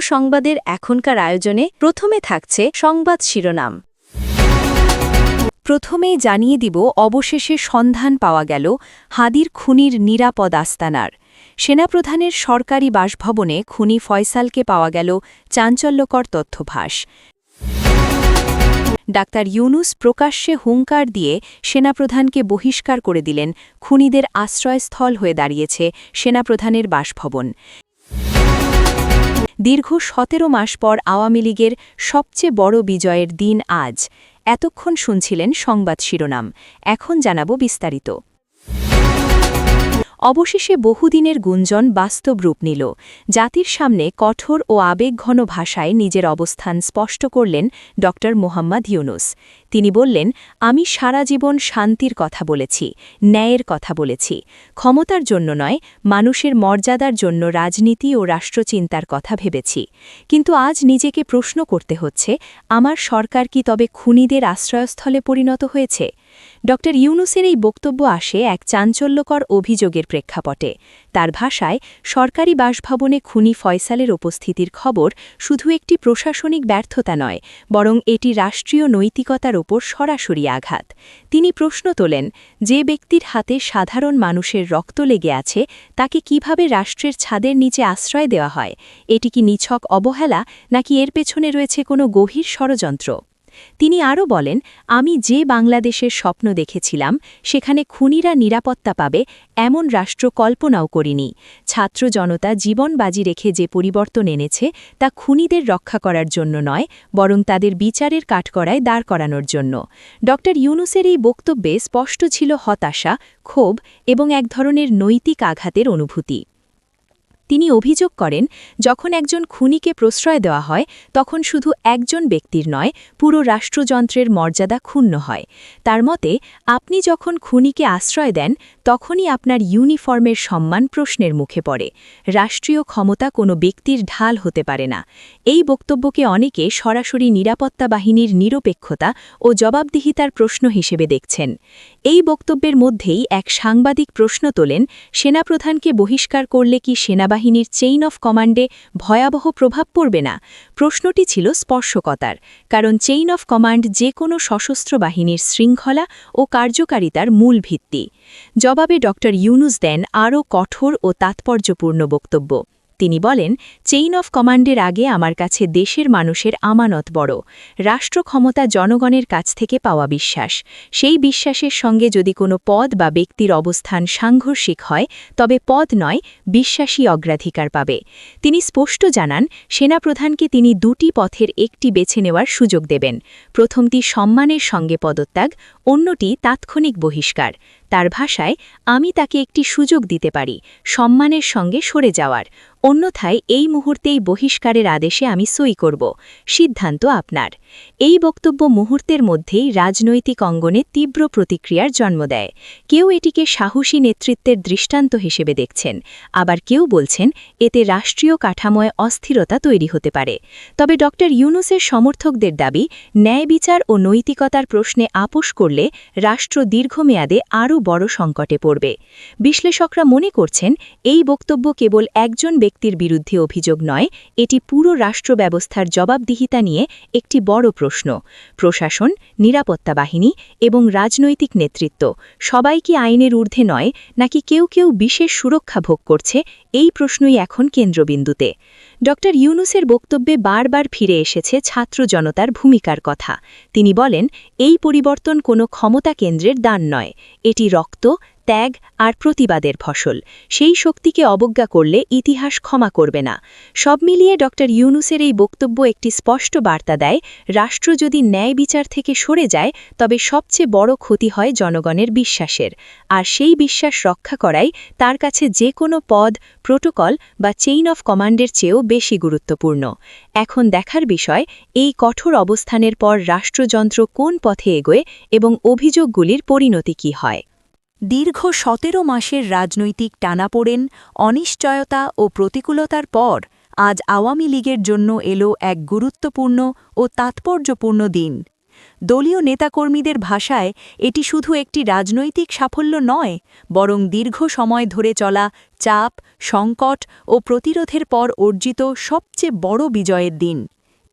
সংবাদের এখনকার আয়োজনে প্রথমে থাকছে সংবাদ শিরোনাম। প্রথমেই জানিয়ে দিব, অবশেষে সন্ধান পাওয়া গেল হাদির খুনির নিরাপদ আস্তানার। সেনাপ্রধানের সরকারি বাসভবনে খুনি ফয়সালকে পাওয়া গেল চাঞ্চল্যকর তথ্যভাস। ডাক্তার ইউনুস প্রকাশ্যে হুঙ্কার দিয়ে সেনাপ্রধানকে বহিষ্কার করে দিলেন, খুনিদের আশ্রয়স্থল হয়ে দাঁড়িয়েছে সেনাপ্রধানের বাসভবন। দীর্ঘ সতেরো মাস পর আওয়ামী লীগের সবচেয়ে বড় বিজয়ের দিন আজ। এতক্ষণ শুনছিলেন সংবাদ শিরোনাম। এখন জানাব বিস্তারিত। অবশেষে বহুদিনের গুঞ্জন বাস্তব রূপ নিল। জাতির সামনে কঠোর ও আবেগঘন ভাষায় নিজের অবস্থান স্পষ্ট করলেন ড. মোহাম্মদ ইউনুস। তিনি বললেন, আমি সারা জীবন শান্তির কথা বলেছি, ন্যায়ের কথা বলেছি। ক্ষমতার জন্য নয়, মানুষের মর্যাদার জন্য রাজনীতি ও রাষ্ট্রচিন্তার কথা ভেবেছি। কিন্তু আজ নিজেকে প্রশ্ন করতে হচ্ছে, আমার সরকার কি তবে খুনিদের আশ্রয়স্থলে পরিণত হয়েছে? ড ইউনুসের এই বক্তব্য আসে এক চাঞ্চল্যকর অভিযোগের প্রেক্ষাপটে। তার ভাষায়, সরকারি বাসভবনে খুনি ফয়সালের উপস্থিতির খবর শুধু একটি প্রশাসনিক ব্যর্থতা নয়, বরং এটি রাষ্ট্রীয় নৈতিকতার ওপর সরাসরি আঘাত। তিনি প্রশ্ন তোলেন, যে ব্যক্তির হাতে সাধারণ মানুষের রক্ত লেগে আছে, তাকে কীভাবে রাষ্ট্রের ছাদের নিচে আশ্রয় দেওয়া হয়? এটি কি নিছক অবহেলা, নাকি এর পেছনে রয়েছে কোনো গভীর ষড়যন্ত্র? তিনি আরও বলেন, আমি যে বাংলাদেশের স্বপ্ন দেখেছিলাম, সেখানে খুনিরা নিরাপত্তা পাবে, এমন রাষ্ট্র কল্পনাও করিনি। ছাত্র জনতা জীবন বাজি রেখে যে পরিবর্তন এনেছে, তা খুনিদের রক্ষা করার জন্য নয়, বরং তাদের বিচারের কাঠকড়ায় দাঁড় করানোর জন্য। ড. ইউনুসের এই বক্তব্যে স্পষ্ট ছিল হতাশা, ক্ষোভ এবং এক ধরনের নৈতিক আঘাতের অনুভূতি। তিনি অভিযোগ করেন, যখন একজন খুনিকে প্রশ্রয় দেওয়া হয়, তখন শুধু একজন ব্যক্তির নয়, পুরো রাষ্ট্রযন্ত্রের মর্যাদা ক্ষুণ্ণ হয়। তার মতে, আপনি যখন খুনিকে আশ্রয় দেন, তখনই আপনার ইউনিফর্মের সম্মান প্রশ্নের মুখে পড়ে। রাষ্ট্রীয় ক্ষমতা কোনো ব্যক্তির ঢাল হতে পারে না। এই বক্তব্যকে অনেকে সরাসরি নিরাপত্তা বাহিনীর নিরপেক্ষতা ও জবাবদিহিতার প্রশ্ন হিসেবে দেখছেন। এই বক্তব্যের মধ্যেই এক সাংবাদিক প্রশ্ন তোলেন, সেনাপ্রধানকে বহিষ্কার করলে কি সেনাবাহিনীর চেইন অফ কমান্ডে ভয়াবহ প্রভাব পড়বে না। প্রশ্নটি ছিল স্পর্শকতার, কারণ চেইন অফ কমান্ড যে কোনো সশস্ত্র বাহিনীর শৃঙ্খলা ও কার্যকারিতার মূল ভিত্তি। জবাবে ড ইউনুস দেন আরও কঠোর ও তাৎপর্যপূর্ণ বক্তব্য। তিনি বলেন চেইন অফ কমান্ডের আগে আমার কাছে দেশের মানুষের আমানত বড়। রাষ্ট্র ক্ষমতা জনগণের কাছ থেকে পাওয়া বিশ্বাস। সেই বিশ্বাসের সঙ্গে যদি কোনো পদ বা ব্যক্তির অবস্থান সাংঘর্ষিক হয়, তবে পদ নয়, বিশ্বাসী অগ্রাধিকার পাবে। তিনি স্পষ্ট জানান, সেনাপ্রধানকে তিনি দুটি পথের একটি বেছে নেওয়ার সুযোগ দেবেন। প্রথমটি সম্মানের সঙ্গে পদত্যাগ, অন্যটি তাৎক্ষণিক বহিষ্কার। তার ভাষায়, আমি তাকে একটি সুযোগ দিতে পারি, সম্মানের সঙ্গে সরে যাওয়ার। অন্যথায় এই মুহূর্তেই বহিষ্কারের আদেশে আমি সই করব, সিদ্ধান্ত আপনার। এই বক্তব্য মুহূর্তের মধ্যেই রাজনৈতিক অঙ্গনে তীব্র প্রতিক্রিয়ার জন্ম দেয়। কেউ এটিকে সাহসী নেতৃত্বের দৃষ্টান্ত হিসেবে দেখছেন। আবার কেউ বলছেন, এতে রাষ্ট্রীয় কাঠামোয় অস্থিরতা তৈরি হতে পারে। তবে ড. ইউনুসের সমর্থকদের দাবি, ন্যায় বিচার ও নৈতিকতার প্রশ্নে আপোষ করলে রাষ্ট্র দীর্ঘমেয়াদে আরও বড় সংকটে পড়বে। বিশ্লেষকরা মনে করছেন, এই বক্তব্য কেবল একজন ব্যক্তির বিরুদ্ধে অভিযোগ নয়, এটি পুরো রাষ্ট্র ব্যবস্থার জবাবদিহিতা নিয়ে একটি বড় প্রশ্ন। প্রশাসন, নিরাপত্তা বাহিনী এবং রাজনৈতিক নেতৃত্ব সবাই কি আইনের ঊর্ধ্বে নয়, নাকি কেউ কেউ বিশেষ সুরক্ষা ভোগ করছে, এই প্রশ্নই এখন কেন্দ্রবিন্দুতে। ড. ইউনুসের বক্তব্যে বারবার ফিরে এসেছে ছাত্র জনতার ভূমিকার কথা। তিনি বলেন, এই পরিবর্তন কোনো ক্ষমতা কেন্দ্রের দান নয়, এটি রক্ত ত্যাগ আর প্রতিবাদের ফসল। সেই শক্তিকে অবজ্ঞা করলে ইতিহাস ক্ষমা করবে না। সব মিলিয়ে ড. ইউনুসের এই বক্তব্য একটি স্পষ্ট বার্তা দেয়, রাষ্ট্র যদি ন্যায় বিচার থেকে সরে যায়, তবে সবচেয়ে বড় ক্ষতি হয় জনগণের বিশ্বাসের। আর সেই বিশ্বাস রক্ষা করাই তার কাছে যে কোনো পদ, প্রোটোকল বা চেইন অফ কমান্ডের চেয়েও বেশি গুরুত্বপূর্ণ। এখন দেখার বিষয়, এই কঠোর অবস্থানের পর রাষ্ট্রযন্ত্র কোন পথে এগোয় এবং অভিযোগগুলির পরিণতি কী হয়। দীর্ঘ সতেরো মাসের রাজনৈতিক টানাপোড়েন, অনিশ্চয়তা ও প্রতিকূলতার পর আজ আওয়ামী লীগের জন্য এলো এক গুরুত্বপূর্ণ ও তাৎপর্যপূর্ণ দিন। দলীয় নেতাকর্মীদের ভাষায়, এটি শুধু একটি রাজনৈতিক সাফল্য নয়, বরং দীর্ঘ সময় ধরে চলা চাপ, সংকট ও প্রতিরোধের পর অর্জিত সবচেয়ে বড় বিজয়ের দিন।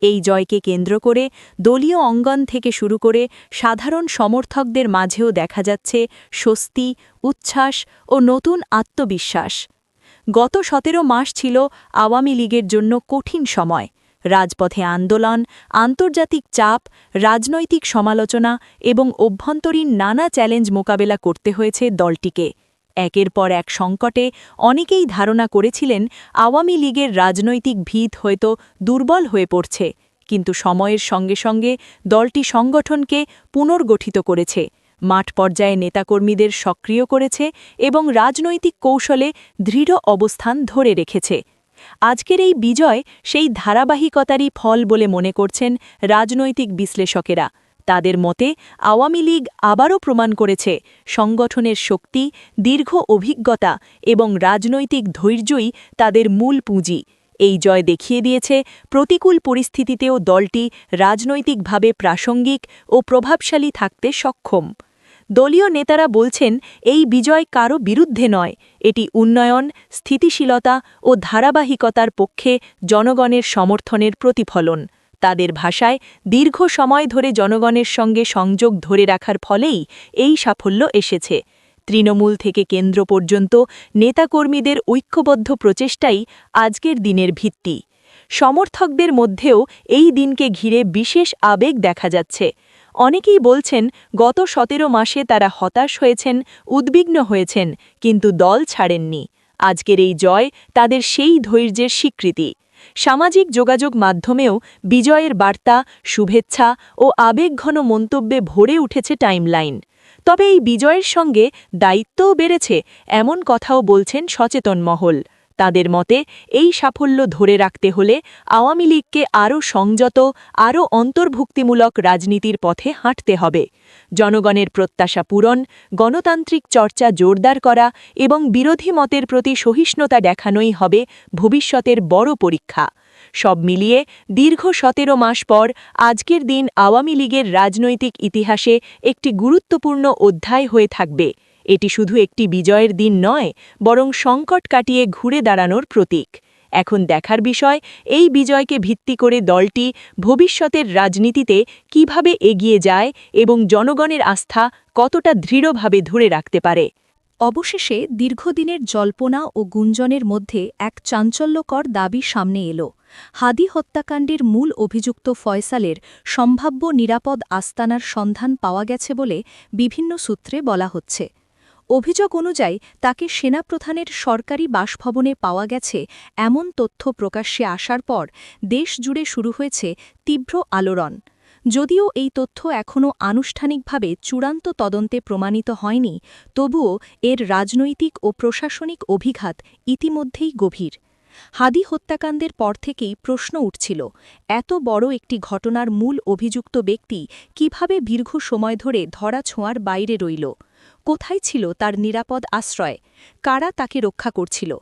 এই জয়কে কেন্দ্র করে দলীয় অঙ্গন থেকে শুরু করে সাধারণ সমর্থকদের মাঝেও দেখা যাচ্ছে স্বস্তি, উচ্ছ্বাস ও নতুন আত্মবিশ্বাস। গত সতেরো মাস ছিল আওয়ামী লীগের জন্য কঠিন সময়। রাজপথে আন্দোলন, আন্তর্জাতিক চাপ, রাজনৈতিক সমালোচনা এবং অভ্যন্তরীণ নানা চ্যালেঞ্জ মোকাবেলা করতে হয়েছে দলটিকে। একের পর এক সংকটে অনেকেই ধারণা করেছিলেন আওয়ামী লীগের রাজনৈতিক ভিত হয়তো দুর্বল হয়ে পড়ছে, কিন্তু সময়ের সঙ্গে সঙ্গে দলটি সংগঠনকে পুনর্গঠিত করেছে, মাঠ পর্যায়ে নেতাকর্মীদের সক্রিয় করেছে এবং রাজনৈতিক কৌশলে দৃঢ় অবস্থান ধরে রেখেছে। আজকের এই বিজয় সেই ধারাবাহিকতারই ফল বলে মনে করছেন রাজনৈতিক বিশ্লেষকেরা। তাদের মতে, আওয়ামী লীগ আবারও প্রমাণ করেছে সংগঠনের শক্তি, দীর্ঘ অভিজ্ঞতা এবং রাজনৈতিক ধৈর্যই তাদের মূল পুঁজি। এই জয় দেখিয়ে দিয়েছে প্রতিকূল পরিস্থিতিতেও দলটি রাজনৈতিকভাবে প্রাসঙ্গিক ও প্রভাবশালী থাকতে সক্ষম। দলীয় নেতারা বলছেন, এই বিজয় কারও বিরুদ্ধে নয়, এটি উন্নয়ন, স্থিতিশীলতা ও ধারাবাহিকতার পক্ষে জনগণের সমর্থনের প্রতিফলন। তাদের ভাষায় দীর্ঘ সময় ধরে জনগণের সঙ্গে সংযোগ ধরে রাখার ফলেই এই সাফল্য এসেছে। তৃণমূল থেকে কেন্দ্র পর্যন্ত নেতাকর্মীদের ঐক্যবদ্ধ প্রচেষ্টাই আজকের দিনের ভিত্তি। সমর্থকদের মধ্যেও এই দিনকে ঘিরে বিশেষ আবেগ দেখা যাচ্ছে। অনেকেই বলছেন, গত সতেরো মাসে তারা হতাশ হয়েছেন, উদ্বিগ্ন হয়েছেন, কিন্তু দল ছাড়েননি। আজকের এই জয় তাদের সেই ধৈর্যের স্বীকৃতি। সামাজিক যোগাযোগ মাধ্যমেও বিজয়ের বার্তা, শুভেচ্ছা ও আবেগঘন মন্তব্যে ভরে উঠেছে টাইমলাইন। তবে এই বিজয়ের সঙ্গে দায়িত্বও বেড়েছে, এমন কথাও বলছেন সচেতন মহল। তাদের মতে, এই সাফল্য ধরে রাখতে হলে আওয়ামী লীগকে আরও সংযত, আরও অন্তর্ভুক্তিমূলক রাজনীতির পথে হাঁটতে হবে। জনগণের প্রত্যাশা পূরণ, গণতান্ত্রিক চর্চা জোরদার করা এবং বিরোধী মতের প্রতি সহিষ্ণুতা দেখানোই হবে ভবিষ্যতের বড় পরীক্ষা। সব মিলিয়ে দীর্ঘ সতেরো মাস পর আজকের দিন আওয়ামী লীগের রাজনৈতিক ইতিহাসে একটি গুরুত্বপূর্ণ অধ্যায় হয়ে থাকবে। এটি শুধু একটি বিজয়ের দিন নয়, বরং সংকট কাটিয়ে ঘুরে দাঁড়ানোর প্রতীক। এখন দেখার বিষয়, এই বিজয়কে ভিত্তি করে দলটি ভবিষ্যতের রাজনীতিতে কীভাবে এগিয়ে যায় এবং জনগণের আস্থা কতটা দৃঢ়ভাবে ধরে রাখতে পারে। অবশেষে দীর্ঘদিনের জল্পনা ও গুঞ্জনের মধ্যে এক চাঞ্চল্যকর দাবি সামনে এলো। হাদি হত্যাকাণ্ডের মূল অভিযুক্ত ফয়সালের সম্ভাব্য নিরাপদ আস্তানার সন্ধান পাওয়া গেছে বলে বিভিন্ন সূত্রে বলা হচ্ছে। অভিযোগ অনুযায়ী তাকে সেনাপ্রধানের সরকারি বাসভবনে পাওয়া গেছে এমন তথ্য প্রকাশ্যে আসার পর দেশ জুড়ে শুরু হয়েছে তীব্র আলোড়ন। যদিও এই তথ্য এখনও আনুষ্ঠানিকভাবে চূড়ান্ত তদন্তে প্রমাণিত হয়নি, তবুও এর রাজনৈতিক ও প্রশাসনিক অভিঘাত ইতিমধ্যেই গভীর। হাদি হত্যাকাণ্ডের পর থেকেই প্রশ্ন উঠছিল, এত বড় একটি ঘটনার মূল অভিযুক্ত ব্যক্তি কীভাবে দীর্ঘ সময় ধরে ধরা ছোঁয়ার বাইরে রইল? কোথায় ছিল তার নিরাপদ আশ্রয়? কারা তাকে রক্ষা করছিল?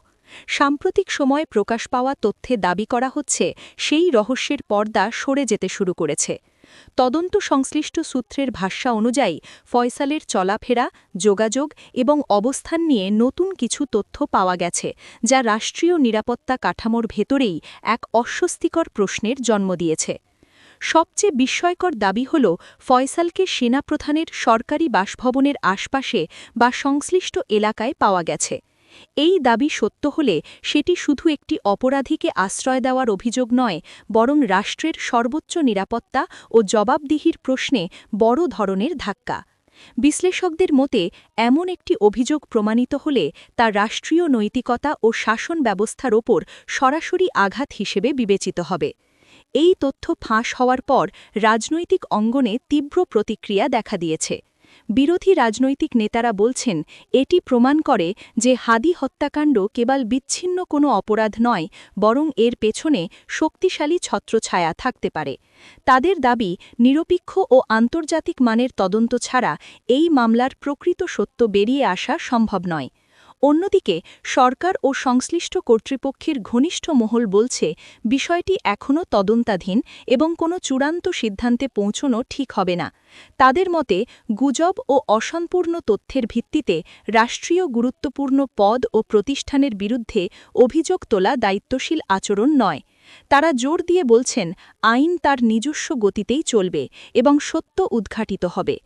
সাম্প্রতিক সময়ে প্রকাশ পাওয়া তথ্যে দাবি করা হচ্ছে, সেই রহস্যের পর্দা সরে যেতে শুরু করেছে। তদন্ত সংশ্লিষ্ট সূত্রের ভাষ্যা অনুযায়ী, ফয়সালের চলাফেরা, যোগাযোগ এবং অবস্থান নিয়ে নতুন কিছু তথ্য পাওয়া গেছে, যা রাষ্ট্রীয় নিরাপত্তা কাঠামোর ভেতরেই এক অস্বস্তিকর প্রশ্নের জন্ম দিয়েছে। সবচেয়ে বিস্ময়কর দাবি হল ফয়সালকে সেনাপ্রধানের সরকারি বাসভবনের আশপাশে বা সংশ্লিষ্ট এলাকায় পাওয়া গেছে। এই দাবি সত্য হলে সেটি শুধু একটি অপরাধীকে আশ্রয় দেওয়ার অভিযোগ নয়, বরং রাষ্ট্রের সর্বোচ্চ নিরাপত্তা ও জবাবদিহির প্রশ্নে বড় ধরনের ধাক্কা। বিশ্লেষকদের মতে, এমন একটি অভিযোগ প্রমাণিত হলে তা রাষ্ট্রীয় নৈতিকতা ও শাসন ব্যবস্থার ওপর সরাসরি আঘাত হিসেবে বিবেচিত হবে। এই তথ্য ফাঁস হওয়ার পর রাজনৈতিক অঙ্গনে তীব্র প্রতিক্রিয়া দেখা দিয়েছে। বিরোধী রাজনৈতিক নেতারা বলছেন, এটি প্রমাণ করে যে হাদি হত্যাকাণ্ড কেবল বিচ্ছিন্ন কোনো অপরাধ নয়, বরং এর পেছনে শক্তিশালী ছত্রছায়া থাকতে পারে। তাদের দাবি, নিরপেক্ষ ও আন্তর্জাতিক মানের তদন্ত ছাড়া এই মামলার প্রকৃত সত্য বেরিয়ে আসা সম্ভব নয়। অন্যদিকে, সরকার ও সংশ্লিষ্ট কর্তৃপক্ষের ঘনিষ্ঠ মহল বলছে, বিষয়টি এখনও তদন্তাধীন এবং কোনো চূড়ান্ত সিদ্ধান্তে পৌঁছনো ঠিক হবে না। তাদের মতে, গুজব ও অসম্পূর্ণ তথ্যের ভিত্তিতে রাষ্ট্রীয় গুরুত্বপূর্ণ পদ ও প্রতিষ্ঠানের বিরুদ্ধে অভিযোগ তোলা দায়িত্বশীল আচরণ নয়। তারা জোর দিয়ে বলছেন, আইন তার নিজস্ব গতিতেই চলবে এবং সত্য উদ্ঘাটিত হবে।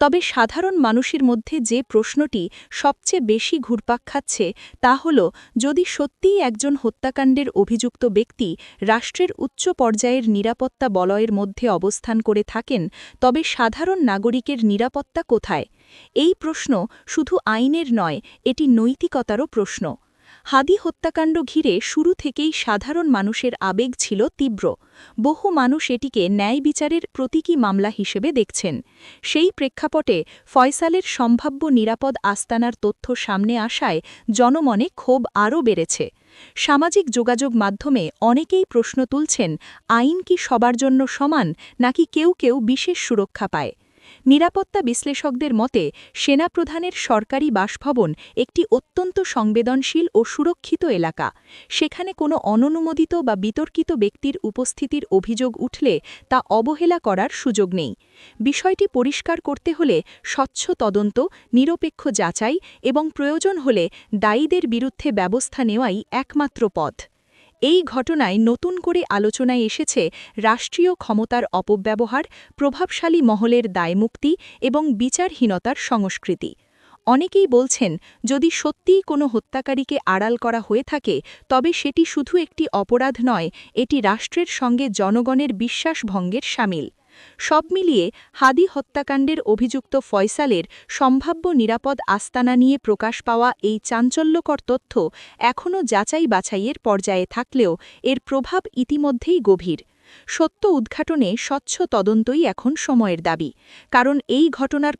তবে সাধারণ মানুষের মধ্যে যে প্রশ্নটি সবচেয়ে বেশি ঘুরপাক খাচ্ছে তা হল, যদি সত্যিই একজন হত্যাকাণ্ডের অভিযুক্ত ব্যক্তি রাষ্ট্রের উচ্চ পর্যায়ের নিরাপত্তা বলয়ের মধ্যে অবস্থান করে থাকেন, তবে সাধারণ নাগরিকের নিরাপত্তা কোথায়? এই প্রশ্ন শুধু আইনের নয়, এটি নৈতিকতারও প্রশ্ন। হাদি হত্যাকাণ্ড ঘিরে শুরু থেকেই সাধারণ মানুষের আবেগ ছিল তীব্র। বহু মানুষ এটিকে ন্যায় বিচারের প্রতীকী মামলা হিসেবে দেখছেন। সেই প্রেক্ষাপটে ফয়সালের সম্ভাব্য নিরাপদ আস্তানার তথ্য সামনে আসায় জনমনে ক্ষোভ আরও বেড়েছে। সামাজিক যোগাযোগ মাধ্যমে অনেকেই প্রশ্ন তুলছেন, আইন কি সবার জন্য সমান, নাকি কেউ কেউ বিশেষ সুরক্ষা পায়? নিরাপত্তা বিশ্লেষকদের মতে, সেনাপ্রধানের সরকারি বাসভবন একটি অত্যন্ত সংবেদনশীল ও সুরক্ষিত এলাকা। সেখানে কোনো অননুমোদিত বা বিতর্কিত ব্যক্তির উপস্থিতির অভিযোগ উঠলে তা অবহেলা করার সুযোগ নেই। বিষয়টি পরিষ্কার করতে হলে স্বচ্ছ তদন্ত, নিরপেক্ষ যাচাই এবং প্রয়োজন হলে দায়ীদের বিরুদ্ধে ব্যবস্থা নেওয়াই একমাত্র পথ। এই ঘটনায় নতুন করে আলোচনায় এসেছে রাষ্ট্রীয় ক্ষমতার অপব্যবহার, প্রভাবশালী মহলের দায়মুক্তি এবং বিচারহীনতার সংস্কৃতি। অনেকেই বলছেন, যদি সত্যিই কোনো হত্যাকারীকে আড়াল করা হয়ে থাকে, তবে সেটি শুধু একটি অপরাধ নয়, এটি রাষ্ট্রের সঙ্গে জনগণের বিশ্বাসভঙ্গের সামিল। সব মিলিয়ে হাদি হত্যাকাণ্ডের অভিযুক্ত ফয়সালের সম্ভাব্য নিরাপদ আস্তানা নিয়ে প্রকাশ পাওয়া এই চাঞ্চল্যকর তথ্য এখনও যাচাই বাছাইয়ের পর্যায়ে থাকলেও এর প্রভাব ইতিমধ্যেই গভীর। সত্য উদ্ঘাটনে স্বচ্ছ তদন্তই এখন সময়ের দাবি, কারণ এই ঘটনার